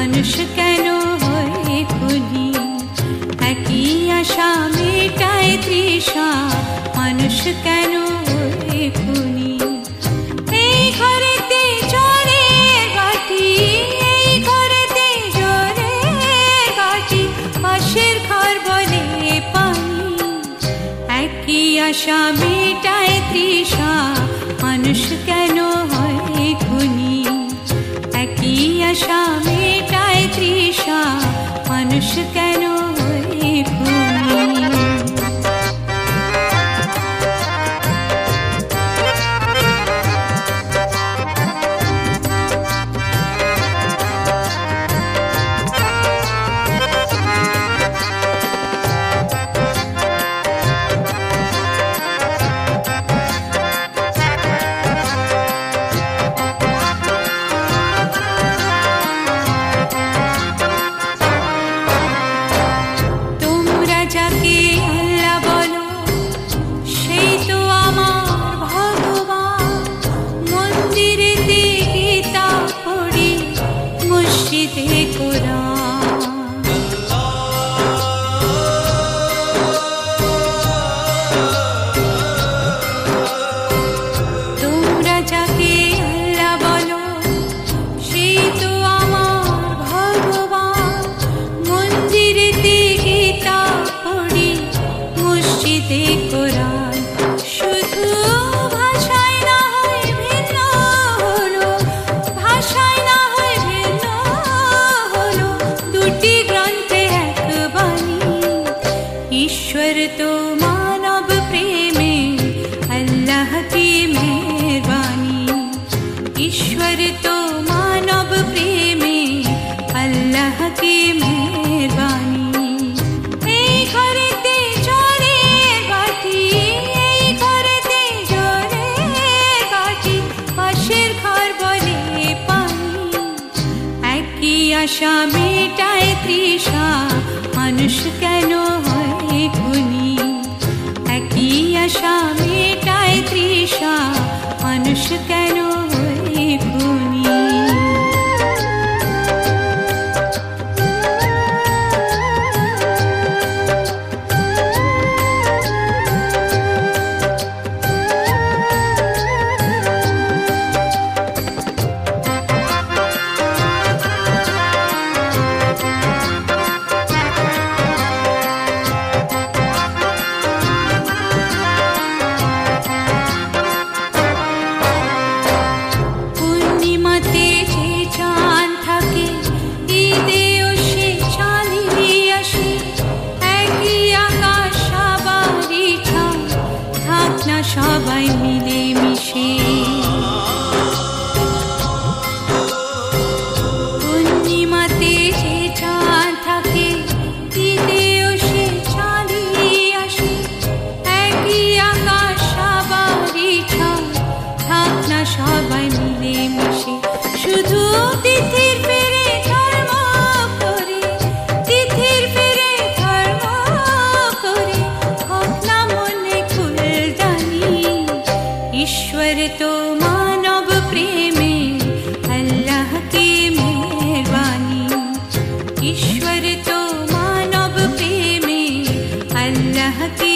মানুষ কেন হয়ে খুনি? একই আশা মেটায় তৃষা, মানুষ কেন হয়ে খুনি? এই ঘরেতে জড়ে বাটি, এই ঘরেতে জড়ে বাটি পাশের ঘর বলে পানি। আশা মেটায় তৃষা, মানুষ কেন ईश्वर तो मानव प्रेमे अल्लाह की मेहरबानी ईश्वर तो मानव प्रेमे अल्लाह की मेहरबानी আশা মেটায় তৃষা মানুষ কে मानव प्रेमे अल् की मेबानि ईश्वर तो मानव प्रेमे अल्लाह की